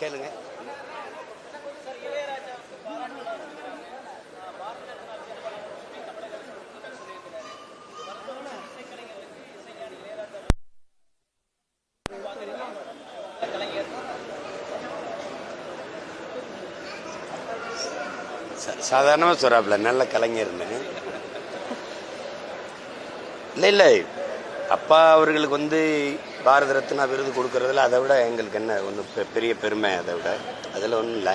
கேளுங்க. சாதாரணமாக சொல்கிறாப்புல நல்ல கலைஞர்னு. இல்லை இல்லை. அப்பா அவர்களுக்கு வந்து பாரத ரத்னா விருது கொடுக்கறதுல அதை விட எங்களுக்கு என்ன ஒன்றும் பெரிய பெருமை அதை விட. அதில் ஒன்றும் இல்லை.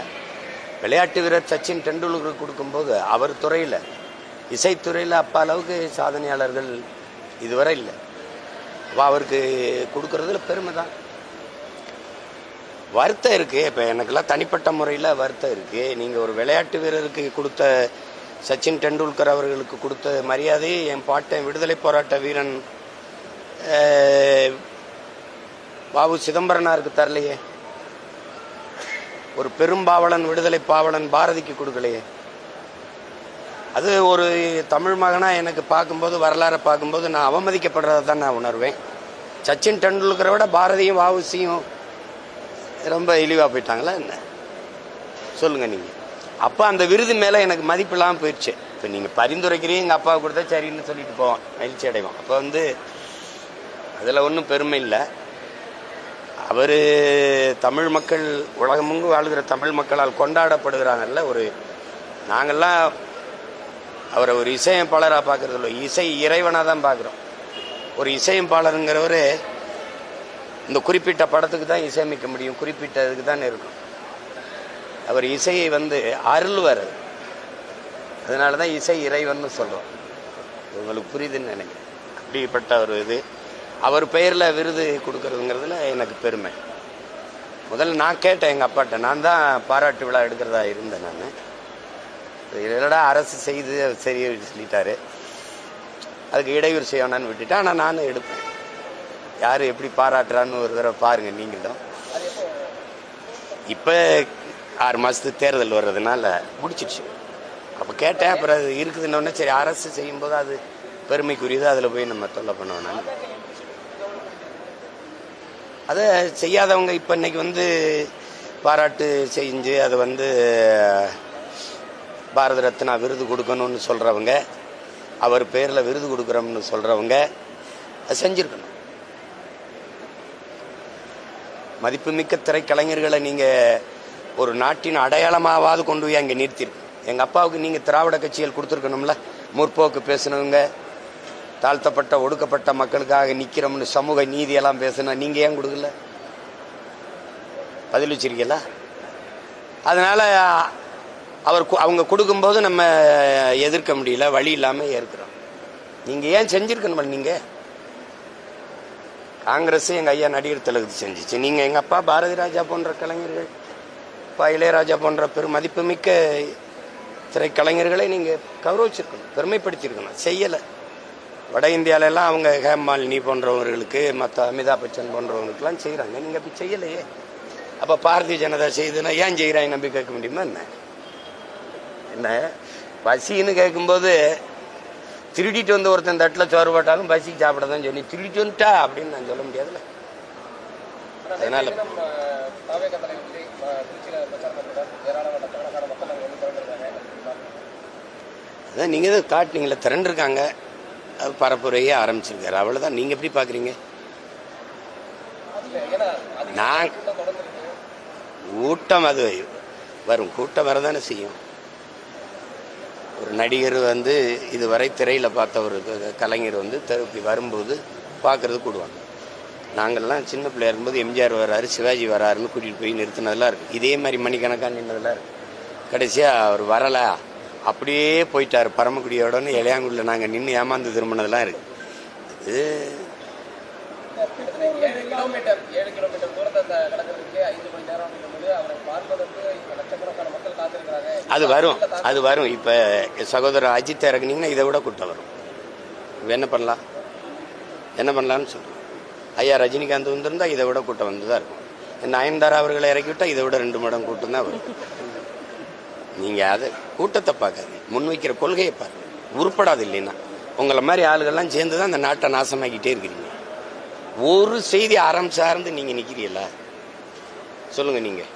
விளையாட்டு வீரர் சச்சின் டெண்டுல்கருக்கு கொடுக்கும்போது அவர் துறையில் இசைத்துறையில் அப்பா அளவுக்கு சாதனையாளர்கள் இதுவரை இல்லை. அப்போ அவருக்கு கொடுக்கறதுல பெருமை தான். வருத்தம் இருக்குது இப்போ எனக்கெல்லாம் தனிப்பட்ட முறையில் வருத்தம் இருக்குது நீங்கள் ஒரு விளையாட்டு வீரருக்கு கொடுத்த சச்சின் டெண்டுல்கர் அவர்களுக்கு கொடுத்த மரியாதையை என் பாட்டன் விடுதலை போராட்ட வீரன் பாபு சிதம்பரனாருக்கு தரலையே. ஒரு பெரும்பாவலன் விடுதலை பாவலன் பாரதிக்கு கொடுக்கலையே. அது ஒரு தமிழ் மகனாக எனக்கு பார்க்கும்போது வரலாறை பார்க்கும்போது நான் அவமதிக்கப்படுறதை தான் நான் உணர்வேன். சச்சின் டெண்டுல்கரை விட பாரதியும் வாவுசியும் ரொம்ப இழிவாக போயிட்டாங்களா என்ன? சொல்லுங்கள் நீங்கள் அப்போ அந்த விருது மேலே எனக்கு மதிப்பு இல்லாமல் போயிடுச்சு இப்போ நீங்கள் பரிந்துரைக்கிறீங்க எங்கள் அப்பாவை கொடுத்தா சரின்னு சொல்லிட்டு போவான். மகிழ்ச்சி அடைவான் அப்போ வந்து அதில் ஒன்றும் பெருமை இல்லை. அவர் தமிழ் மக்கள் உலகமெங்கு வாழ்கிற தமிழ் மக்களால் கொண்டாடப்படுகிறாங்கல்ல ஒரு நாங்கள்லாம் அவரை ஒரு இசையமைப்பாளராக பார்க்கறது இல்லை இசை இறைவனாக தான் பார்க்குறோம். ஒரு இசையமைப்பாளருங்கிறவர் இந்த குறிப்பிட்ட படத்துக்கு தான் இசையமைக்க முடியும் குறிப்பிட்ட இதுக்கு தான் இருக்கும். அவர் இசையை வந்து அருள்வர். அதனால தான் இசை இறைவன்னு சொல்கிறோம் உங்களுக்கு புரியுதுன்னு நினைக்கிறேன். அப்படிப்பட்ட ஒரு இது. அவர் பெயரில் விருது கொடுக்கறதுங்கிறதுல எனக்கு பெருமை. முதல்ல நான் கேட்டேன் எங்கள் அப்பாட்ட. நான் தான் பாராட்டு விழா எடுக்கிறதா இருந்தேன் நான். இல்லைடா அரசு செய்து சரி சொல்லிட்டாரு. அதுக்கு இடையூறு செய்யணும்னு விட்டுட்டேன். ஆனால் நானும் எடுப்பேன். யார் எப்படி பாராட்டுறான்னு ஒரு தடவை பாருங்கள் நீங்களும். இப்போ ஆறு மாதத்துக்கு தேர்தல் வர்றதுனால முடிச்சிடுச்சு அப்போ கேட்டேன். அப்புறம் அது இருக்குதுன்னொடனே சரி அரசு செய்யும்போது அது பெருமைக்குரியது. அதில் போய் நம்ம தொல்லை பண்ணணும் நான் அதை செய்யாதவங்க இப்போ இன்னைக்கு வந்து பாராட்டு செஞ்சு அதை வந்து பாரத ரத்னா விருது கொடுக்கணும்னு சொல்கிறவங்க அவர் பேரில் விருது கொடுக்குறோம்னு சொல்கிறவங்க அதை செஞ்சுருக்கணும். மதிப்புமிக்க திரைக்கலைஞர்களை நீங்கள் ஒரு நாட்டின் அடையாளமாவது கொண்டு போய் அங்கே நிறுத்திருக்கு எங்கள் அப்பாவுக்கு நீங்கள் திராவிட கட்சிகள் கொடுத்துருக்கணும்ல முற்போக்கு பேசினவங்க தாழ்த்தப்பட்ட ஒடுக்கப்பட்ட மக்களுக்காக நிற்கிறோம்னு சமூக நீதியெல்லாம் பேசுனா நீங்கள் ஏன் கொடுக்கல? பதில் வச்சிருக்கீங்களா அதனால் அவர் கு- அவங்க கொடுக்கும்போது நம்ம எதிர்க்க முடியல வழி இல்லாமல் ஏற்கிறோம். நீங்கள் ஏன் செஞ்சுருக்கணும் நீங்கள் காங்கிரஸும் எங்கள் ஐயா நடிகர் திலகத்து செஞ்சுச்சு. நீங்கள் எங்கள் அப்பா பாரதி ராஜா போன்ற கலைஞர்கள் அப்பா இளையராஜா போன்ற பெரும் மதிப்புமிக்க திரைக்கலைஞர்களை நீங்கள் கௌரவிச்சிருக்கணும் பெருமைப்படுத்தியிருக்கணும் செய்யலை. வட இந்தியால எல்லாம் அவங்க ஹேமாலினி போன்றவர்களுக்கு மற்ற அமிதாப் பச்சன் போன்றவங்களுக்கெல்லாம் செய்கிறாங்க நீங்கள் அப்படி செய்யலையே. அப்போ பாரதிய ஜனதா செய்யுதுன்னா ஏன் செய்கிறாங்க நம்பி கேட்க முடியுமா என்ன? என்ன? பசின்னு கேட்கும்போது திருடிட்டு வந்து ஒருத்தன் தட்டில் சோறு போட்டாலும் பசிக்கு சாப்பிட தான் சொல்லி திருடிட்டு வந்துட்டா அப்படின்னு நான் சொல்ல முடியாதுல்ல. அதனால அதான் நீங்கள் தான் காட்டினீங்களே திரண்டிருக்காங்க பரப்புரையே ஆரம்பிச்சிருக்காரு. அவ்வளோதான் நீங்கள் எப்படி பார்க்குறீங்க நான் கூட்டம் அது. வரும். கூட்டம் வரதானே செய்யும். ஒரு நடிகர் வந்து இதுவரை திரையில் பார்த்த ஒரு கலைஞர் வந்து திருப்பி வரும்போது பார்க்கறது கூடுவாங்க. நாங்கள்லாம் சின்ன பிள்ளையா இருக்கும்போது எம்ஜிஆர் வராரு சிவாஜி வராருன்னு கூட்டிகிட்டு போய் நிறுத்தினதெல்லாம் இருக்குது இதே மாதிரி மணிக்கணக்காக நின்றதெல்லாம் இருக்குது கடைசியாக அவர் வரலை. அப்படியே போயிட்டார். பரமக்குடியோடன்னு இளையாங்குடியில் நாங்கள் நின்று ஏமாந்து திரும்பினதெல்லாம் இருக்குது இது அது வரும். அது வரும். இப்போ சகோதரர் அஜித் இறக்குனீங்கன்னா இதை விட கூட்டம் வரும். என்ன பண்ணலாம்? என்ன பண்ணலாம்னு சொல்கிறேன் ஐயா ரஜினிகாந்த் வந்திருந்தா இதை விட கூட்டம் வந்து தான் இருக்கும் நயன்தாரா அவர்களை இறக்கி விட்டா இதை விட ரெண்டு மடம் கூட்டம் தான் வரும். நீங்கள் அதை கூட்டத்தை பார்க்காது முன்வைக்கிற கொள்கையை பாருங்க உருப்படாது இல்லைன்னா. உங்களை மாதிரி ஆளுகள்லாம் சேர்ந்து தான் அந்த நாட்டை நாசமாக்கிட்டே இருக்கிறீங்க. ஒரு செய்தி அறம் சார்ந்து நீங்கள் நிற்கிறீங்களா சொல்லுங்கள் நீங்கள்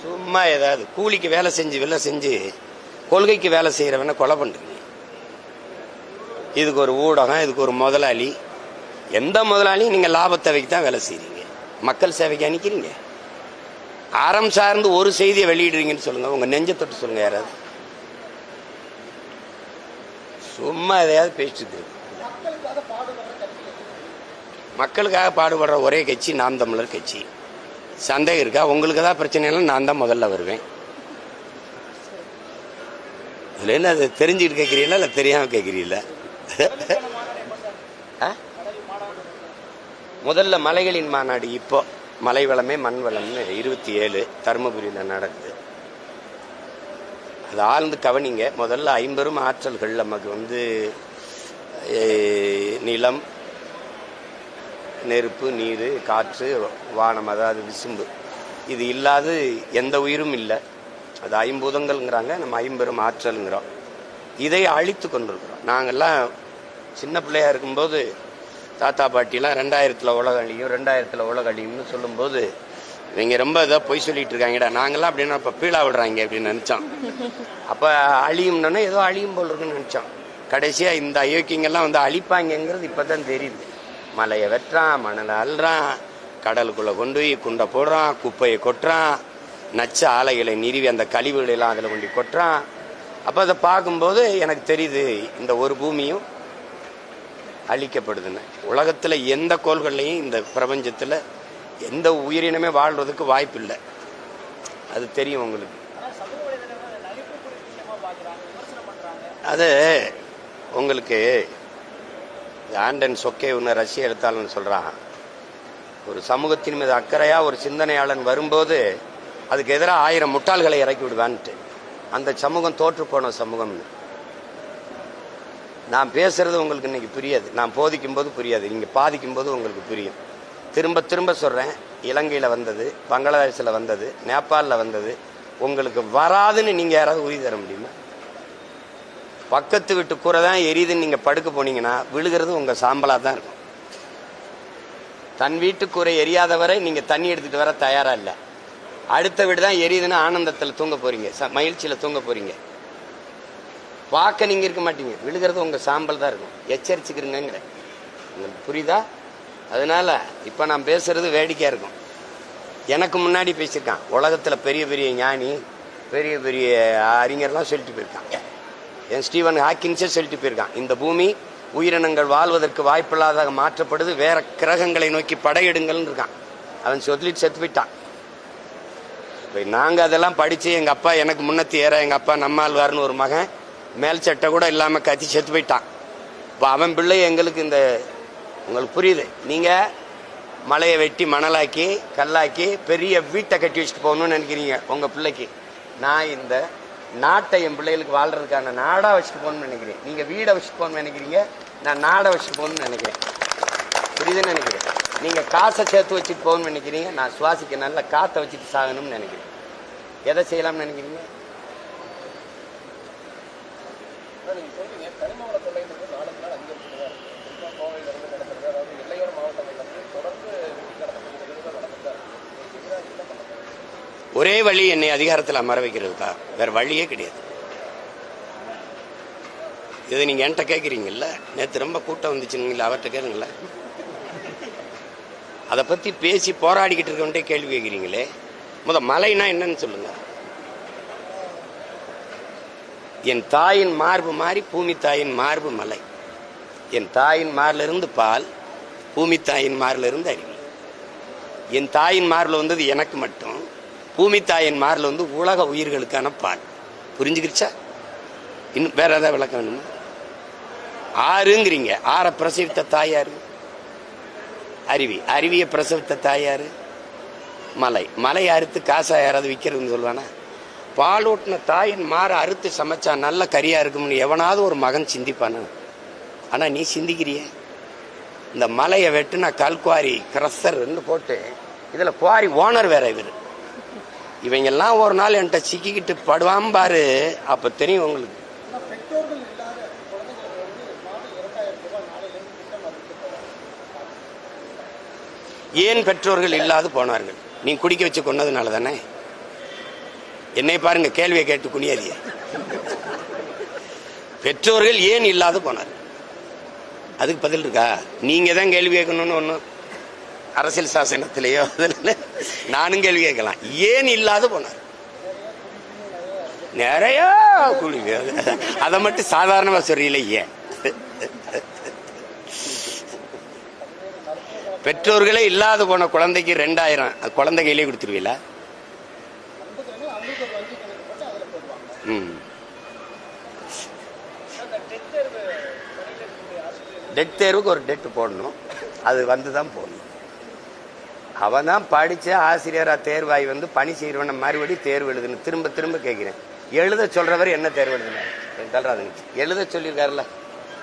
சும்மா ஏதாவது கூலிக்கு வேலை செஞ்சு வேலை செஞ்சு கொள்கைக்கு வேலை செய்கிறவன கொலை பண்ணுறீங்க இதுக்கு ஒரு ஊடகம் இதுக்கு ஒரு முதலாளி. எந்த முதலாளியும் நீங்கள் லாபத்தவைக்கு தான் வேலை செய்கிறீங்க மக்கள் சேவைக்கு அனுக்கிறீங்க அறம் சார்ந்து ஒரு செய்தியை வெளியிடுறீங்கன்னு சொல்லுங்க. உங்க நெஞ்ச தொட்டு சொல்லுங்க யாராவது. சும்மா எதையாவது பேசிட்டு மக்களுக்காக பாடுபடுற ஒரே கட்சி நாம் தமிழர் கட்சி. சந்தேகம் இருக்கா? உங்களுக்கு தான் பிரச்சனைனா நான் தான் முதல்ல வருவேன். இதுல என்ன அது தெரிஞ்சுக்கிட்டு கேட்குறீங்களா? இல்லை தெரியாம கேட்குறீங்களா? ஆ? முதல்ல மலைகளின் மாநாடு இப்போ. மலை வளமே மண் வளம்னு இருபத்தி ஏழு தருமபுரியில் நடக்குது. அது ஆழ்ந்து கவனிங்க. முதல்ல ஐம்பெரும் ஆற்றல்கள் நமக்கு வந்து நிலம் நெருப்பு நீர் காற்று வானம் அதாவது விசும்பு. இது இல்லாது எந்த உயிரும் இல்லை. அது ஐம்பூதங்கள்ங்கிறாங்க நம்ம ஐம்பெரும் ஆற்றல்ங்கிறோம். இதை அழித்து கொண்டிருக்கிறோம். நாங்கள்லாம் சின்ன பிள்ளையாக இருக்கும்போது தாத்தா பாட்டிலாம் ரெண்டாயிரத்தில் உலக அழியும் ரெண்டாயிரத்தில் உலக அழியும்னு சொல்லும்போது இவங்க ரொம்ப இதாக பொய் சொல்லிட்டு இருக்காங்கடா. நாங்களாம் அப்படின்னா இப்போ பீழா விடுறாங்க அப்படின்னு நினச்சோம். அப்போ அழியும்னா ஏதோ அழியும் போல் இருக்குன்னு நினச்சோம். கடைசியாக இந்த அயோக்கியங்கள்லாம் வந்து அழிப்பாங்கங்கிறது இப்போ தான் தெரியுது. மலையை வெட்டுறான் மணலை அல்றான் கடலுக்குள்ளே கொண்டு போய் குண்டை போடுறான் குப்பையை கொட்டுறான் நச்ச ஆலைகளை நிறுவி அந்த கழிவுகளெல்லாம் அதில் கொண்டு கொட்டுறான். அப்போ அதை பார்க்கும்போது எனக்கு தெரியுது இந்த ஒரு பூமியும் அழிக்கப்படுதுன்னு. உலகத்தில் எந்த கோள்கள்லையும் இந்த பிரபஞ்சத்தில் எந்த உயிரினமே வாழ்றதுக்கு வாய்ப்பு இல்லை அது தெரியும் உங்களுக்கு. அது உங்களுக்கு ஆண்டன் சொக்கே ஒன்று ரஷ்ய எழுத்தாளன் சொல்கிறான் ஒரு சமூகத்தின் மீது அக்கறையாக ஒரு சிந்தனையாளன் வரும்போது அதுக்கு எதிராக ஆயிரம் முட்டாள்களை இறக்கி விடுவான்ட்டு. அந்த சமூகம் தோற்று போன சமூகம்னு. நான் பேசுறது உங்களுக்கு இன்னைக்கு புரியாது. நான் போதிக்கும் போது புரியாது. நீங்க பாதிக்கும் போது உங்களுக்கு புரியும். திரும்ப திரும்ப சொல்றேன். இலங்கையில வந்தது பங்களாதேஷில் வந்தது நேபாளில் வந்தது. உங்களுக்கு வராதுன்னு நீங்க யாராவது உறுதி தர முடியுமா? பக்கத்து வீட்டு கூரை தான் எரியுதுன்னு நீங்க படுக்க போனீங்கன்னா விழுகிறது உங்க சாம்பலா தான் இருக்கும். தன் வீட்டு கூரை எரியாத வரை தண்ணி எடுத்துகிட்டு வர தயாராக இல்லை. அடுத்த வீடு தான் எரியுதுன்னு ஆனந்தத்தில் தூங்க போகிறீங்க ச- மகிழ்ச்சியில் தூங்க போகிறீங்க பார்க்க நீங்கள் இருக்க மாட்டீங்க. விழுகிறது உங்கள் சாம்பல் தான் இருக்கும். எச்சரிச்சுக்கிறீங்கிற உங்களுக்கு புரியுதா? அதனால இப்போ நான் பேசுகிறது வேடிக்கையாக இருக்கும். எனக்கு முன்னாடி பேசியிருக்கான். உலகத்தில் பெரிய பெரிய ஞானி பெரிய பெரிய அறிஞர்லாம் சொல்லிட்டு போயிருக்கான். என் ஸ்டீவன் ஹாக்கின்ஸே சொல்லிட்டு போயிருக்கான். இந்த பூமி உயிரினங்கள் வாழ்வதற்கு வாய்ப்பில்லாதாக மாற்றப்படுது. வேற கிரகங்களை நோக்கி படையெடுங்கள்னு இருக்கான். அவன் சொல்லிட்டு செத்து போயிட்டான். இப்போ நாங்கள் அதெல்லாம் படித்து எங்கள் அப்பா எனக்கு முன்னத்தி ஏற எங்கள் அப்பா நம்மாழ்வார்னு ஒரு மகன் மேல் சட்டை கூட இல்லாமல் கத்தி செத்து போயிட்டான். இப்போ அவன் பிள்ளை எங்களுக்கு இந்த உங்களுக்கு புரியுது. நீங்கள் மலையை வெட்டி மணலாக்கி கல்லாக்கி பெரிய வீட்டை கட்டி வச்சுட்டு போகணும்னு நினைக்கிறீங்க உங்கள் பிள்ளைக்கு. நான் இந்த நாட்டை என் பிள்ளைகளுக்கு வாழ்றதுக்கான நாடாக வச்சுட்டு போகணும்னு நினைக்கிறேன். நீங்கள் வீடை வச்சுட்டு போகணும்னு நினைக்கிறீங்க நான் நாடை வச்சுட்டு போகணும்னு நினைக்கிறேன். புரியுதுன்னு நினைக்கிறேன். நீங்க காசை சேர்த்து வச்சுட்டு போகணும்னு நினைக்கிறீங்க நான் சுவாசிக்க நல்ல காத்தை வச்சுட்டு சாகணும்னு நினைக்கிறேன். எதை செய்யலாம்னு நினைக்கிறீங்க? சொல்றீங்க கனிம வள நாளுக்கு நாள் அதிகரிச்சுட்டு தான் இருக்கு நடக்கிறது அதாவது எல்லையோர தொடர்ந்து கடத்தப்படுகிறது நடந்துட்டு ஒரே வழி என்னை அதிகாரத்தில் அமர வைக்கிறது தான் வேற வழியே கிடையாது. இதை நீங்க என்கிட்ட கேட்குறீங்கல்ல நேற்று ரொம்ப கூட்டம் வந்துச்சுங்களா அவர்கிட்ட கேளுங்கள. அதை பத்தி பேசி போராடிக்கிட்டு இருக்கவன்ட்டே கேள்வி கேட்குறீங்களே முத மலைனா என்னன்னு சொல்லுங்க. என் தாயின் மார்பு மாறி பூமி தாயின் மார்பு மலை. என் தாயின் மாரிலிருந்து பால் பூமி தாயின் மார்லிருந்து அருவி. என் தாயின் மார்ல வந்தது எனக்கு மட்டும் பூமி தாயின் மார்ல வந்து உலக உயிர்களுக்கான பால். புரிஞ்சுக்கிருச்சா? இன்னும் வேற ஏதாவது விளக்கம் வேணுமா? ஆறுங்கிறீங்க. ஆறை பிரசவித்த தாயாரு அருவி. அருவியை பிரசவித்த தாயாரு மலை. மலை அறுத்து காசா யாராவது விற்கிறதுன்னு சொல்லுவானா? பாலூட்டின தாயின் மாற அறுத்து சமைச்சா நல்ல கறியா இருக்கும்னு எவனாவது ஒரு மகன் சிந்திப்பானா? ஆனா நீ சிந்திக்கிறியே? இந்த மலையை வெட்டுனா கல்குவாரி கிரஸ்தர்னு போட்டு இதுல குவாரி ஓனர் வேற இவர். இவங்கெல்லாம் ஒரு நாள் என்கிட்ட சிக்கிக்கிட்டு படுவான் பாரு அப்ப தெரியும் உங்களுக்கு. ஏன் பெற்றோர்கள் இல்லாது போனார்கள்? நீ குடிக்க வச்சு கொன்னதுனால தானே? என்னை பாருங்க கேள்வியை கேட்டு குனியாதிய பெற்றோர்கள் ஏன் இல்லாத போனார் அதுக்கு பதில் இருக்கா? நீங்க தான் கேள்வி கேட்கணும்னு ஒன்றும் அரசியல் சாசனத்திலேயோ அதில் நானும் கேள்வி கேட்கலாம். ஏன் இல்லாத போனார் நிறைய குழி அதை மட்டும் சாதாரணமாக சொல்றீங்களே ஏன்? பெற்றோர்களே இல்லாத போன குழந்தைக்கு ரெண்டாயிரம் குழந்தை கையிலே கொடுத்துருவீங்களா ம் டெட் தேர்வுக்கு ஒரு டெட் போடணும். அது வந்து தான் போடணும். அவன் தான் படித்த ஆசிரியராக தேர்வாகி வந்து பணி செய்கிறவன மறுபடி தேர்வு எழுதுன்னு திரும்ப திரும்ப கேட்குறேன் எழுத சொல்கிறவர் என்ன தேர்வு எழுதுனார்? தள்ளாதுங்க எழுத சொல்லியிருக்காருல்ல.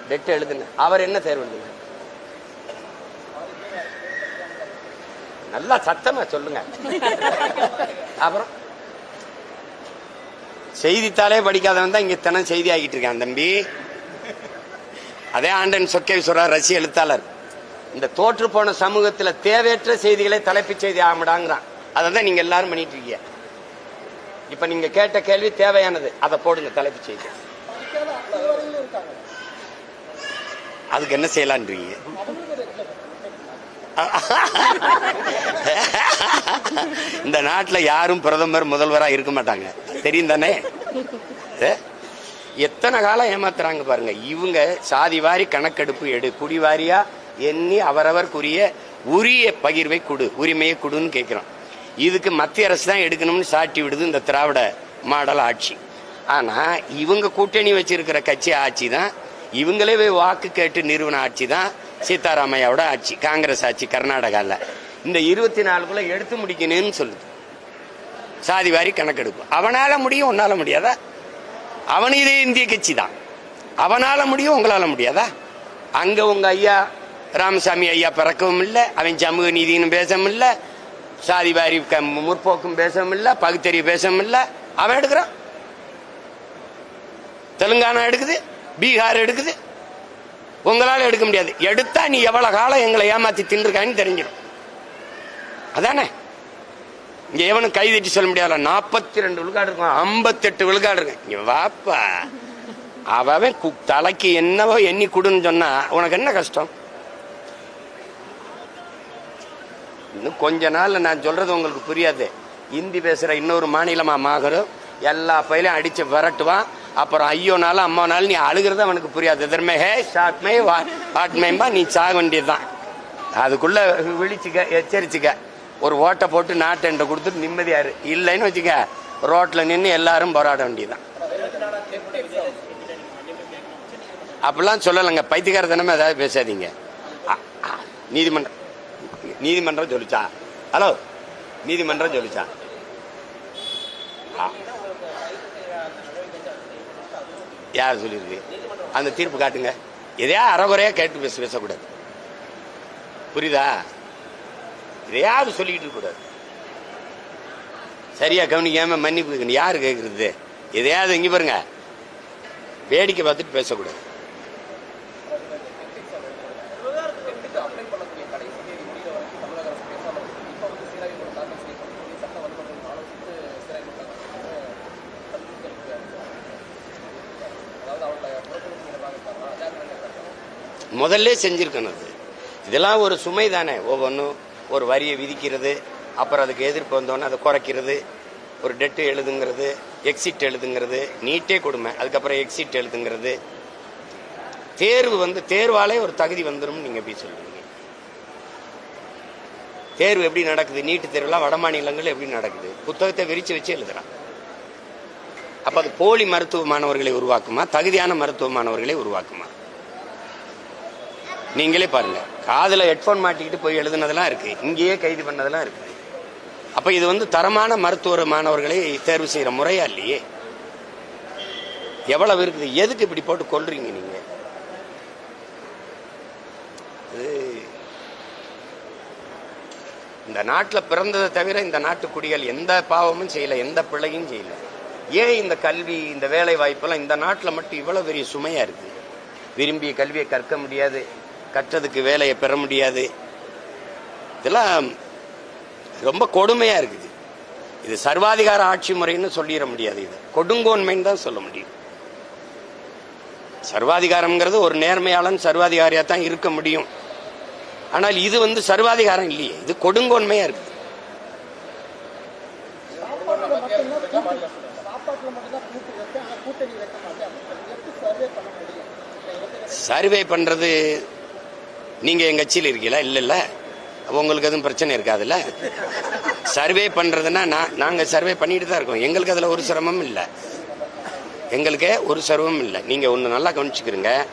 டெட் எழுதுன அவர் என்ன தேர்வு எழுதுனார்? நல்லா சத்தமாக சொல்லுங்க. அப்புறம் செய்தித்தாளே படிக்காதவன் தான் இங்க தினம் செய்தி ஆகிட்டு இருக்கான் தம்பி. அதே ஆண்டன் சொக்கேஸ்வரர் ரஷ்ய எழுத்தாளர். இந்த தோற்று போன சமூகத்துல தேவையற்ற செய்திகளை தலைப்புச் செய்தி ஆகமிடாங்கிறான் அதை தான் நீங்க எல்லாரும் பண்ணிட்டு இருக்கீங்க. இப்ப நீங்க கேட்ட கேள்வி தேவையானது. அதை போடுங்க தலைப்புச் செய்தி. அதுக்கு என்ன செய்யலான்றீங்க? இந்த நாட்டில் யாரும் பிரதமர் முதல்வராக இருக்க மாட்டாங்க. தெரியும் தானே? எத்தனை காலம் ஏமாத்துறாங்க பாருங்க. இவங்க சாதி வாரி கணக்கெடுப்பு எடு குடி வாரியா எண்ணி அவரவர்க்குரிய உரிய பகிர்வை கொடு உரிமையை கொடுன்னு கேட்கிறோம் இதுக்கு மத்திய அரசு தான் எடுக்கணும்னு சாட்டி விடுது இந்த திராவிட மாடல் ஆட்சி. ஆனால் இவங்க கூட்டணி வச்சிருக்கிற கட்சி ஆட்சி தான் இவங்களே போய் வாக்கு கேட்டு நிறுவன ஆட்சி தான் சீதாராமையாவோட ஆட்சி காங்கிரஸ் ஆட்சி கர்நாடகாவில் இந்த இருபத்தி நாலுக்குள்ள எடுத்து முடிக்கணும்னு சொல்லுது. சாதி வாரி கணக்கெடுப்பு. அவனால முடியும் உன்னால முடியாதா? அவன் இதே இந்திய கட்சி தான் அவனால முடியும் உங்களால முடியாதா? அங்க உங்க ஐயா ராமசாமி ஐயா பிறக்கவும் இல்லை அவன் சமூக நீதினு பேசவும் இல்லை சாதி வாரி முற்போக்கும் பேசவும் இல்லை பகுத்தறிவு பேசவும் இல்லை. அவன் எடுக்கிறான். தெலுங்கானா எடுக்குது பீகார் எடுக்குது. உங்களால எடுக்க முடியாது. எடுத்தா நீ எவ்வளவு காலம் எங்களை ஏமாத்தி தின்றுருக்கான்னு தெரிஞ்சிடும் அதானே? இங்க எவனும் கை தட்டி சொல்ல முடியாதுல. நாற்பத்தி ரெண்டு விழுக்காடு இருக்கும் ஐம்பத்தெட்டு விழுக்காடு இருக்கும் இங்க வாப்பா. அவன் கு- தலைக்கு என்னவோ எண்ணி கொடுன்னு சொன்னா உனக்கு என்ன கஷ்டம்? இன்னும் கொஞ்ச நாள்ல நான் சொல்றது உங்களுக்கு புரியாது. இந்தி பேசுற இன்னொரு மாநிலமா மாகரும் எல்லா பயிலையும் அடிச்சு விரட்டுவான். அப்புறம் ஐயோனாலும் அம்மானாலும் நீ அழுகிறது அவனுக்கு புரியாது. எதிர்மே ஹே ஷாட்மே வாட்மேம்பா நீ சாக வேண்டியதுதான். அதுக்குள்ள விழிச்சுக்க எச்சரிச்சுக்க. ஒரு ஓட்டை போட்டு நாட்டை கொடுத்துட்டு நிம்மதியாரு இல்லைன்னு வச்சுக்க ரோட்டில் நின்று எல்லாரும் போராட வேண்டியதுதான். அப்படிலாம் சொல்லலைங்க. பைத்தியக்காரத்தனமே ஏதாவது பேசாதீங்க. அ- நீதிமன்றம் நீதிமன்றம் சொல்லிச்சா? ஹலோ நீதிமன்றம் சொல்லிச்சா? யார் சொல்லியிருக்கு அந்த தீர்ப்பு காட்டுங்க. எதையா அறகுறையாக கேட்டு பேச பேசக்கூடாது. புரியுதா? இதையாவது சொல்லிக்கிட்டு கூடாது. சரியா கவனிக்காம மன்னிப்பு யார் கேட்கறது? எதையாவது இங்கே பாருங்க. வேடிக்கை பார்த்துட்டு பேசக்கூடாது. முதல்ல செஞ்சிருக்கணும் இதெல்லாம் ஒரு சுமை தானே ஒவ்வொன்றும் ஒரு வரியை விதிக்கிறது அப்புறம் அதுக்கு எதிர்ப்பு வந்தோன்னே அதை குறைக்கிறது ஒரு டெட்டு எழுதுங்கிறது எக்ஸிட் எழுதுங்கிறது நீட்டே கொடுமை அதுக்கப்புறம் எக்ஸிட் எழுதுங்கிறது. தேர்வு வந்து தேர்வாலே ஒரு தகுதி வந்துடும் நீங்கள் எப்படி சொல்லுவீங்க தேர்வு எப்படி நடக்குது? நீட்டு தேர்வுலாம் வட மாநிலங்கள் எப்படி நடக்குது? புத்தகத்தை விரித்து வச்சு எழுதுறான். அப்போ அது போலி மருத்துவ மாணவர்களை உருவாக்குமா? தகுதியான மருத்துவ மாணவர்களை உருவாக்குமா? நீங்களே பாருங்க. காதுல ஹெட்போன் மாட்டிக்கிட்டு போய் எழுதுனதெல்லாம் இருக்கு. இங்கேயே கைது பண்ணதெல்லாம் இருக்கு. அப்ப இது வந்து தரமான மருத்துவ மாணவர்களை தேர்வு செய்யற முறையா இல்லையே? எவ்வளவு இருக்குது? எதுக்கு இப்படி போட்டு கொல்றீங்க நீங்க? இந்த நாட்டில் பிறந்ததை தவிர இந்த நாட்டு குடிகள் எந்த பாவமும் செய்யல எந்த பிள்ளையும் செய்யல. ஏன் இந்த கல்வி இந்த வேலை வாய்ப்பெல்லாம் இந்த நாட்டில் மட்டும் இவ்வளவு பெரிய சுமையா இருக்கு? விரும்பிய கல்வியை கற்க முடியாது. கற்றதுக்கு வேலையை பெற முடியாது. இதெல்லாம் ரொம்ப கொடுமையா இருக்குது. இது சர்வாதிகார ஆட்சி முறைன்னு சொல்லிட முடியாது இது. கொடுங்கோன்மைன்னு தான் சொல்ல முடியும். சர்வாதிகாரம்ங்கிறது ஒரு நேர்மையாளன் சர்வாதிகாரியா தான் இருக்க முடியும். ஆனால் இது வந்து சர்வாதிகாரம் இல்லையே. இது கொடுங்கோன்மையா இருக்கு சர்வே பண்ணுறது நீங்கள் எங்கள் நீங்க எங்க கட்சியில் இருக்கீங்களா? இல்ல இல்ல. உங்களுக்கு எதுவும் பிரச்சனை இருக்காதுல்ல? சர்வே பண்றதுன்னா நான் நாங்க சர்வே பண்ணிட்டு தான் இருக்கோம். எங்களுக்கு அதுல ஒரு சிரமம் இல்லை. எங்களுக்கு ஒரு சிரமம் இல்லை. நீங்க ஒண்ணு நல்லா கவனிச்சுக்கிறீங்க.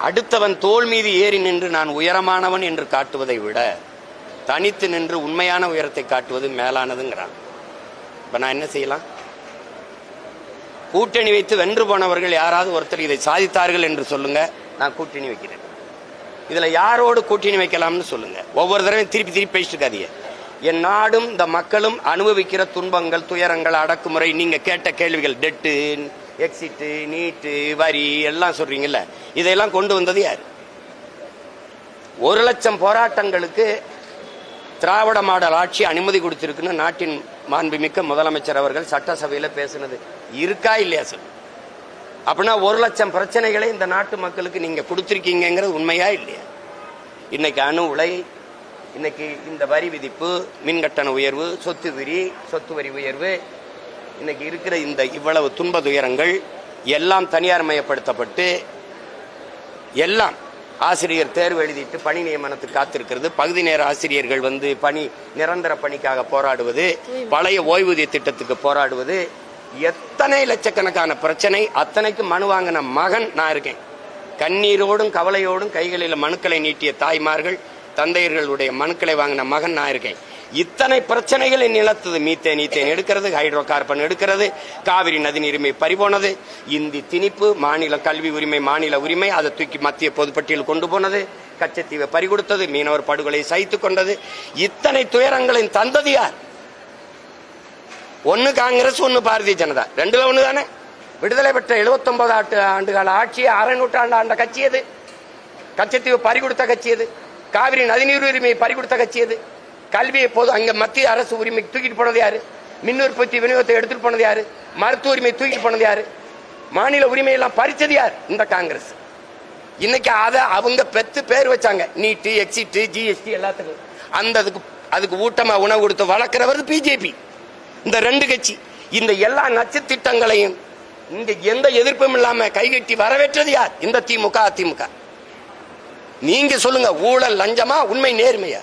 அடுத்தவன் தோல் மீது ஏறி நின்று நான் உயரமானவன் என்று காட்டுவதை விட தனித்து நின்று உண்மையான உயரத்தை காட்டுவது மேலானதுங்கிறான். இப்ப நான் என்ன செய்யலாம்? கூட்டணி வைத்து வென்று போனவர்கள் யாராவது ஒருத்தர் இதை சாதித்தார்கள் என்று சொல்லுங்க. நான் கூட்டணி வைக்கிறேன். இதில் யாரோடு கூட்டணி வைக்கலாம்னு சொல்லுங்க. ஒவ்வொரு தடவையும் திருப்பி திருப்பி பேசிட்டு இருக்காதீங்க என் நாடும் இந்த மக்களும் அனுபவிக்கிற துன்பங்கள் துயரங்கள் அடக்குமுறை நீங்கள் கேட்ட கேள்விகள் டெட்டு எக்ஸிட்டு நீட்டு வரி எல்லாம் சொல்றீங்கல்ல இதையெல்லாம் கொண்டு வந்தது யார்? ஒரு லட்சம் போராட்டங்களுக்கு திராவிட மாடல் ஆட்சி அனுமதி கொடுத்திருக்குன்னு நாட்டின் மாண்புமிக்க முதலமைச்சர் அவர்கள் சட்டசபையில் பேசுனது இருக்கா இல்லையா சொல்லு அப்படின்னா ஒரு லட்சம் பிரச்சனைகளை இந்த நாட்டு மக்களுக்கு நீங்க கொடுத்துருக்கீங்கிறது உண்மையா இல்லையா? இன்னைக்கு அணு உலை இன்னைக்கு இந்த வரி விதிப்பு மின் கட்டண உயர்வு சொத்து வரி சொத்து வரி உயர்வு இன்னைக்கு இருக்கிற இந்த இவ்வளவு துன்ப துயரங்கள் எல்லாம் தனியார் மயப்படுத்தப்பட்டு எல்லாம் ஆசிரியர் தேர்வு எழுதிட்டு பணி நியமனத்துக்கு காத்திருக்கிறது. பகுதி நேர ஆசிரியர்கள் வந்து பணி நிரந்தர பணிக்காக போராடுவது பழைய ஓய்வூதிய திட்டத்துக்கு போராடுவது எத்தனை லட்சக்கணக்கான பிரச்சனை அத்தனைக்கு மனு வாங்கின மகன் நான் இருக்கேன். கண்ணீரோடும் கவலையோடும் கைகளில் மனுக்களை நீட்டிய தாய்மார்கள் தந்தையர்களுடைய மனுக்களை வாங்கின மகன் நான் இருக்கேன். இத்தனை பிரச்சனைகளை நிலத்தது மீத்தேன் ஈத்தேன் எடுக்கிறது ஹைட்ரோ கார்பன் எடுக்கிறது காவிரி நதி நீரிமை பறிபோனது இந்தி திணிப்பு மாநில கல்வி உரிமை மாநில உரிமை அதை தூக்கி மத்திய பொதுப்பட்டியல் கொண்டு போனது கச்சத்தீவை பறிகொடுத்தது மீனவர் படுகொலை சகித்துக் கொண்டது. இத்தனை துயரங்களின் தந்தது யார்? ஒன்னு காங்கிரஸ் ஒன்னு பாரதிய ஜனதா. ரெண்டுல ஒண்ணு தானே விடுதலை பெற்ற 79 ஆண்டு ஆண்டுகால ஆட்சியை அரை நூற்றாண்டு ஆண்ட கட்சி எது? கச்சத்தீவு பறிகொடுத்த கட்சி எது? காவிரி நதிநீர் உரிமையை பறிகொடுத்த கட்சி எது? கல்வியை போது அங்க மத்திய அரசு உரிமை தூக்கிட்டு போனது யாரு? மின் உற்பத்தி விநியோகத்தை எடுத்துட்டு போனது யாரு? மருத்துவ உரிமை தூக்கிட்டு போனது யாரு? மாநில உரிமையெல்லாம் பறிச்சது யார்? இந்த காங்கிரஸ். இன்னைக்கு அதை அவங்க பெத்து பேர் வச்சாங்க. நீட்டு எக்ஸிட்டு ஜிஎஸ்டி எல்லாத்துக்கும். அந்த அதுக்கு அதுக்கு ஊட்டமா உணவு கொடுத்து வளர்க்கிறவர் பிஜேபி. இந்த ரெண்டு கட்சி இந்த எல்லா நச்சு திட்டங்களையும் இங்க எந்த எதிர்ப்பும் இல்லாம கைகட்டி வரவேற்றது யார்? இந்த திமுக அதிமுக. நீங்க சொல்லுங்க ஊழல் லஞ்சமா உண்மை நேர்மையா?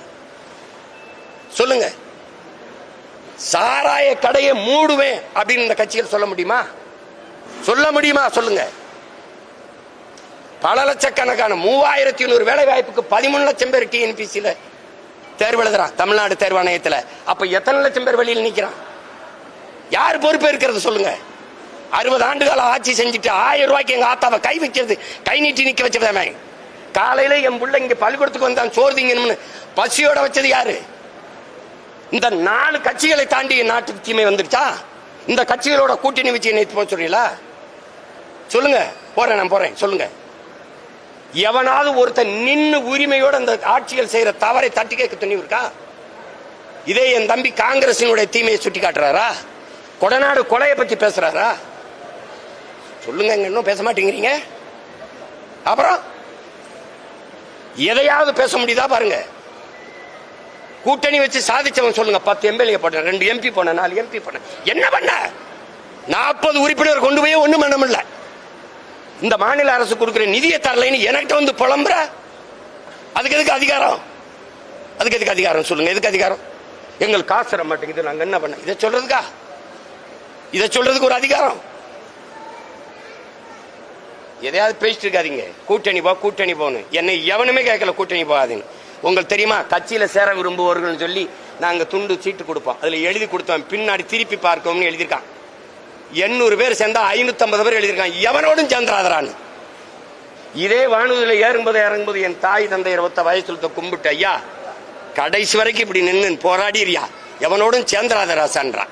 சொல்லுங்க. சாராய கடையை மூடுவேன் அப்படின்னு இந்த கட்சிகள் சொல்ல முடியுமா? சொல்ல முடியுமா? சொல்லுங்க. பல லட்சக்கணக்கான மூவாயிரத்தி நூறு வேலை வாய்ப்புக்கு பதிமூணு லட்சம் பேர் டிஎன்பிசியில தேர்வு எழுதுறான் தமிழ்நாடு தேர்வாணையத்துல. அப்ப எத்தனை லட்சம் பேர் வெளியில் நிக்கிறான்? யார் பொறுப்பேற்கிறது சொல்லுங்க? அறுபது ஆண்டுகால ஆட்சி செஞ்சுட்டு ஆயிரம் ரூபாய்க்கு எங்க ஆத்தாவை கை வைக்கிறது கை நீட்டி நிக்க வச்சதாமே காலையில என் பிள்ளை இங்க பள்ளிக்கூடத்துக்கு வந்தான் சோர்திங்கன்னு பசியோட வச்சது யாரு? இந்த நாலு கட்சிகளை தாண்டி நாட்டுக்கு தீமை வந்துருச்சா இந்த கட்சிகளோட கூட்டணி வச்சு நேற்று போக சொல்றீங்களா? சொல்லுங்க போறேன் நான் போறேன் சொல்லுங்க. எவனாவது ஒருத்தன் நின்று உரிமையோட அந்த ஆட்சிகள் செய்யற தவறை தட்டி கேட்க துணிவு இருக்கா? இதே என் தம்பி காங்கிரசினுடைய தீமையை சுட்டி காட்டுறாரா கொடநாடு கொலையை பத்தி பேசுறாரா? சொல்லுங்க இன்னும் பேச மாட்டேங்கிறீங்க. அப்புறம் எதையாவது பேச முடியுதா பாருங்க. கூட்டணி வச்சு சாதிச்சவன் சொல்லுங்க பத்து எம்எல்ஏ போட்டேன் ரெண்டு எம்பி போனேன் நாலு எம்பி போனேன் என்ன பண்ண? நாற்பது உறுப்பினர் கொண்டு போய் ஒண்ணும் பண்ண முடியல. இந்த மாநில அரசு கொடுக்குற நிதியை தரலைன்னு எனக்கிட்ட வந்து புலம்புற? அதுக்கு எதுக்கு அதிகாரம்? அதுக்கு எதுக்கு அதிகாரம் சொல்லுங்க எதுக்கு அதிகாரம்? எங்களுக்கு காசு தர மாட்டேங்குது நாங்க என்ன பண்ண இதை சொல்றதுக்கா? இதை சொல்றதுக்கு ஒரு அதிகாரம். எதையாவது பேசிட்டு இருக்காதீங்க. கூட்டணி போ கூட்டணி போன்னு. என்னை எவனுமே கேட்கல கூட்டணி போகாதுன்னு. உங்களுக்கு தெரியுமா? கட்சியில சேர விரும்புவர்கள் சொல்லி நாங்கள் துண்டு சீட்டு கொடுப்போம். அதில் எழுதி கொடுத்தோம் பின்னாடி திருப்பி பார்க்கோம்னு எழுதியிருக்கான். எண்ணூறு பேர் சேர்ந்தா ஐநூற்றம்பது பேர் எழுதியிருக்கான். எவனோடும் சேர்ந்துராதரான்னு இதே வானூதியில் ஏறும்போது இறங்கும்போது என் தாய் தந்தையர் ஒத்த வயசுலத்தை கும்பிட்டு ஐயா கடைசி வரைக்கும் இப்படி நின்று போராடிறியா? எவனோடும் சேர்ந்துராத ராசான்றான்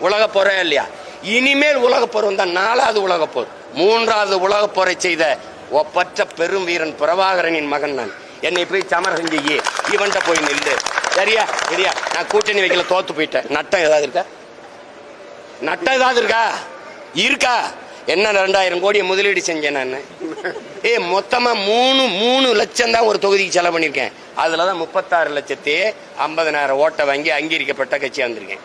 உலக போரா இல்லையா? இனிமேல் உலக போர் வந்தா நாலாவது உலக போர். மூன்றாவது உலக போரை செய்த ஒப்பற்ற பெரும் வீரன் பிரபாகரனின் மகன் நான். என்னை போய் சமரசம் செய்யி இவன்ட்ட போய் நில்லு. சரியா? சரியா? நான் கூட்டணி வைக்கல தோத்து போயிட்டேன். நட்டம் ஏதாவது இருக்கா? நட்டம் ஏதாவது இருக்கா? இருக்கா? என்ன ரெண்டாயிரம் கோடியை முதலீடு செஞ்சேன் நான். ஏ மொத்தமா மூணு மூணு லட்சம் தான் ஒரு தொகுதிக்கு செலவு பண்ணியிருக்கேன். அதுல தான் முப்பத்தாறு லட்சத்தி ஐம்பதனாயிரம் ஓட்டை வாங்கி அங்கீகரிக்கப்பட்ட கட்சியாக வந்திருக்கேன்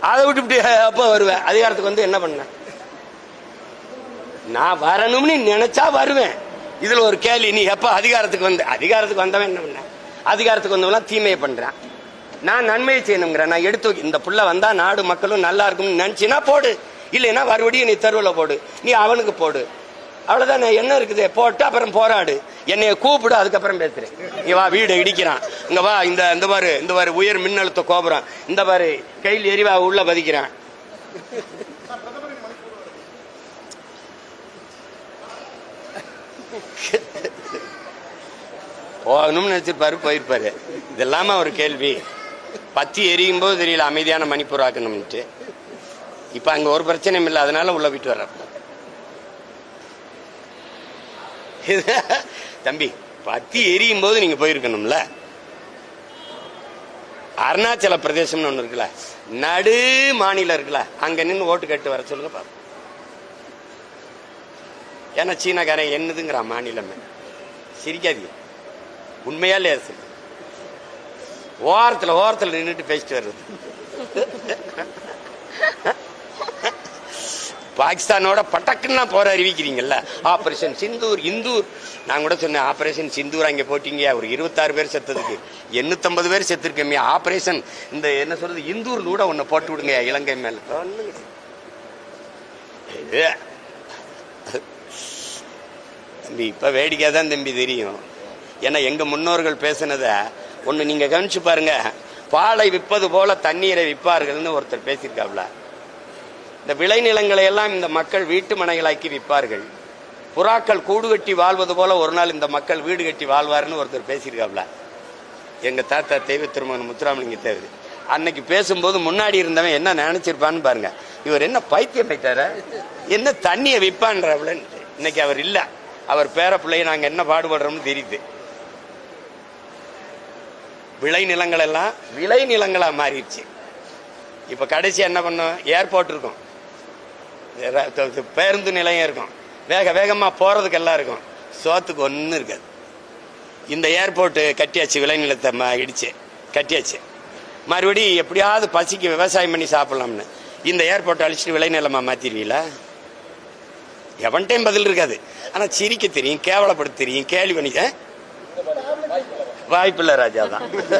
அதை விட்டுவிட்டு அப்போ வருவேன். அதிகாரத்துக்கு வந்து என்ன பண்ண? நான் வரணும்னு நினைச்சா வருவேன். இதுல ஒரு கேள்வி நீ எப்ப அதிகாரத்துக்கு வந்த அதிகாரத்துக்கு வந்தவன் என்ன பண்ண? அதிகாரத்துக்கு வந்தவெல்லாம் தீமையை பண்றான். நான் நன்மையை செய்யணுங்கிறேன் நான் எடுத்து இந்த புள்ள வந்தா நாடு மக்களும் நல்லா இருக்கும்னு நினைச்சினா போடு. இல்லைன்னா மறுபடியும் நீ தெருவில் போடு. நீ அவனுக்கு போடு. அவ்வளவுதான் என்ன இருக்குது? போட்டு அப்புறம் போராடு. என்னைய கூப்பிடு அதுக்கப்புறம் பேசுறேன். இங்க வா வீடு இடிக்கிறான். இங்க வா இந்த இந்த பாரு இந்த பாரு உயர் மின்னழுத்த கோபுரம். இந்த பாரு கையில் எரிவா உள்ள பதிக்கிறான் போகணும்னு நினைச்சிருப்பாரு போயிருப்பாரு. இதெல்லாம ஒரு கேள்வி. பத்தி எரியும் போது தெரியல அமைதியான மணிப்பூர் ஆக்கணும்னுட்டு. இப்ப அங்க ஒரு பிரச்சனையும் இல்லை அதனால உள்ள விட்டு வர்ற தம்பி பத்தி எரியும் போது நீங்க போயிருக்கணும்ல. அருணாச்சல பிரதேசம்னு ஒண்ணு இருக்குல்ல. நடு மாநிலம் இருக்குல்ல. அங்க நின்று ஓட்டு கேட்டு வர சொல்லுங்க பாரு ஏன்னா சீனாக்காரன் என்னதுங்கிற மாநிலமே. சிரிக்காதீங்க. உண்மையா இல்லையா சொல்லு ஓரத்துல ஓரத்துல நின்றுட்டு பேசிட்டு வர்றது. பாகிஸ்தானோட பட்டக்குன்னா போற அறிவிக்கிறீங்கல்ல? ஆபரேஷன் சிந்தூர் இந்தூர் நான் கூட சொன்னேன் ஆபரேஷன் சிந்தூர் அங்கே போட்டீங்க. ஒரு இருபத்தாறு பேர் செத்ததுக்கு. எண்ணூத்தம்பது பேர் செத்துருக்கமே. ஆபரேஷன் இந்த என்ன சொல்றது இந்தூர் கூட ஒன்னு போட்டு விடுங்க இலங்கை மேல. இது தம்பி இப்ப வேடிக்கை தான் தம்பி தெரியும். ஏன்னா எங்க முன்னோர்கள் பேசினதை ஒன்று நீங்க கவனிச்சு பாருங்க. பாலை விற்பது போல தண்ணீரை விற்பார்கள்னு ஒருத்தர் பேசியிருக்காப்ல. இந்த விளைநிலங்களை எல்லாம் இந்த மக்கள் வீட்டு மனைகளாக்கி விற்பார்கள். புறாக்கள் கூடு கட்டி வாழ்வது போல ஒரு நாள் இந்த மக்கள் வீடு கட்டி வாழ்வார்னு ஒருத்தர் பேசியிருக்காப்ல. எங்க தாத்தா தெய்வ திருமகன் முத்துராமலிங்க தேவர். அன்னைக்கு பேசும்போது முன்னாடி இருந்தவன் என்ன நினைச்சிருப்பான்னு பாருங்க. இவர் என்ன பைத்தியம் போயிட்டார என்ன தண்ணியை விற்பான்றவளன்னு இன்னைக்கு அவர் இல்லை. அவர் பேர பிள்ளைய நாங்கள் என்ன பாடுபடுறோம்னு தெரியுது. விளை நிலங்கள் எல்லாம் விளை நிலங்களா மாறிடுச்சு. இப்ப கடைசி என்ன பண்ணோம்? ஏர்போர்ட் இருக்கும். பேருந்து நிலையம் இருக்கும். வேக வேகமா போறதுக்கு எல்லாம் இருக்கும். சோத்துக்கு ஒன்றும் இருக்காது. இந்த ஏர்போர்ட் கட்டியாச்சு விளைநிலத்தை ம- இடிச்சு கட்டியாச்சு. மறுபடி எப்படியாவது பசிக்கு விவசாயம் பண்ணி சாப்பிடலாம்னு. இந்த ஏர்போர்ட் அழிச்சிட்டு விளைநிலமாக மாற்றிடுவீங்களா எவன்டையும் பதில் இருக்காது. ஆனா சிரிக்க தெரியும் கேவலப்படுத்த தெரியும் கேள்வி பண்ணி வாய்ப்பில்லை ராஜா தான் ரெண்டாயிரத்தி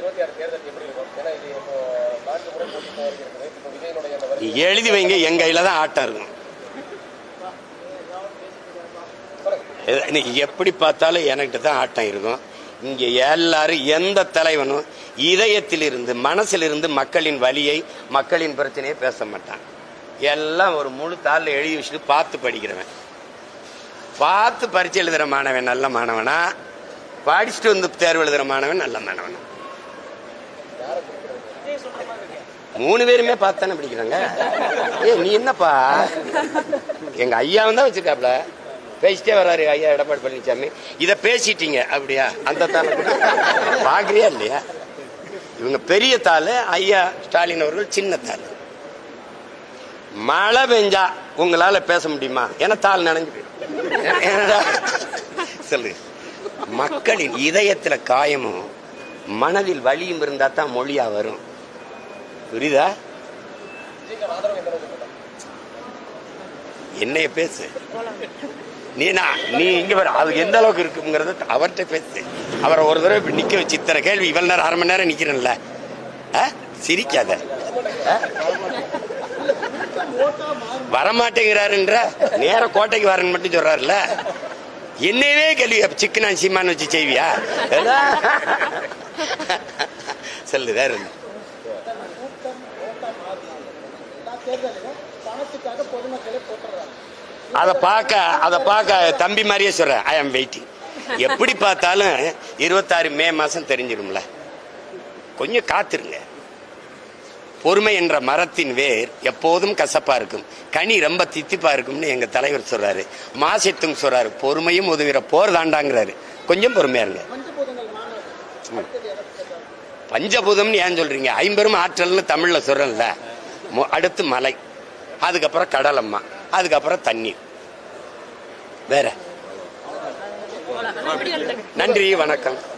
இருபத்தி ஆறு தேர்தல் எப்படி இருக்கும்? ஏன்னா இது இப்போ நான்கு முறை போட்டி போகிறது இப்போ விஜயனுடைய அந்த வருகை எழுதி வைங்க என் கையில தான் ஆட்டம் இருக்கும் எப்படி பார்த்தாலும் எனக்கிட்ட தான் ஆட்டம் இருக்கும். இங்க எல்லாரும் எந்த தலைவனும் இதயத்தில் இருந்து மனசில் இருந்து மக்களின் வலியை மக்களின் பிரச்சனையை பேச மாட்டான். எல்லாம் ஒரு முழு தாளில் எழுதி வச்சுட்டு பார்த்து படிக்கிறவன். பார்த்து பரிச்சை எழுதுகிற மாணவன் நல்ல மாணவனா. படிச்சுட்டு வந்து தேர்வு எழுதுகிற மாணவன் நல்ல மாணவனா. மூணு பேருமே பார்த்து தானே பிடிக்கிறாங்க? ஏ நீ என்னப்பா? எங்க ஐயாவும் தான் வச்சிருக்காப்ல பேசிட்டே வர்றாரு ஐயா எடப்பாடி பழனிசாமி இதை பேசிட்டீங்க அப்படியா? அந்த தாளை பாக்குறியா இல்லையா? இவங்க பெரிய தாள் ஐயா ஸ்டாலின் அவர்கள் சின்ன தாள். மழை பெஞ்சா உங்களால பேச முடியுமா? ஏன்னா தாள் நனைஞ்சு என்னடா? சொல்லு. மக்களின் இதயத்துல காயமும் மனதில் வலியும் இருந்தா தான் மொழியா வரும். புரியுதா? என்னைய பேசு. நீ நான் நீ இங்க வர அது எந்த அளவுக்கு இருக்குங்கிறத அவர்கிட்ட பேசு. அவரை ஒரு தடவை இப்படி நிக்க வச்சு இத்தனை கேள்வி இவ்வளவு நேரம் அரை மணி நேரம் நிக்கிறேன்ல. சிரிக்காத. வரமாட்டேங்கிறாருன்ற நேர கோட்டைக்கு வரேன்னு மட்டும் சொல்றாருல்ல. என்னையவே கேள்வி சிக்கன் சீமான்னு வச்சு செய்வியா? சொல்லு வேற என்ன? கூட்டம் ஓட்டா மாறினாங்க எல்லா தேர்தலிலும் பணத்துக்காக பொதுமக்களை போட்டுறாங்க அதை பார்க்க அதை பார்க்க தம்பி மாதிரியே சொல்றேன். ஐ ஆம் வெயிட்டிங் எப்படி பார்த்தாலும் இருபத்தாறு மே மாசம் தெரிஞ்சிடும்ல. கொஞ்சம் காத்திருங்க. பொறுமை என்ற மரத்தின் வேர் எப்போதும் கசப்பா இருக்கும். கனி ரொம்ப தித்திப்பா இருக்கும்னு எங்க தலைவர் சொல்றாரு. மாசத்தும் சொல்றாரு. பொறுமையும் உதவிற போர் தாண்டாங்கிறாரு. கொஞ்சம் பொறுமையா இருங்க. பஞ்சபூதம்னு ஏன் சொல்றீங்க? ஐம்பெரும் ஆற்றல்னு தமிழ்ல சொல்றேன்ல. மொ- அடுத்து மலை. அதுக்கப்புறம் கடலம்மா. அதுக்கப்புறம் தண்ணீர். வேற. நன்றி வணக்கம்.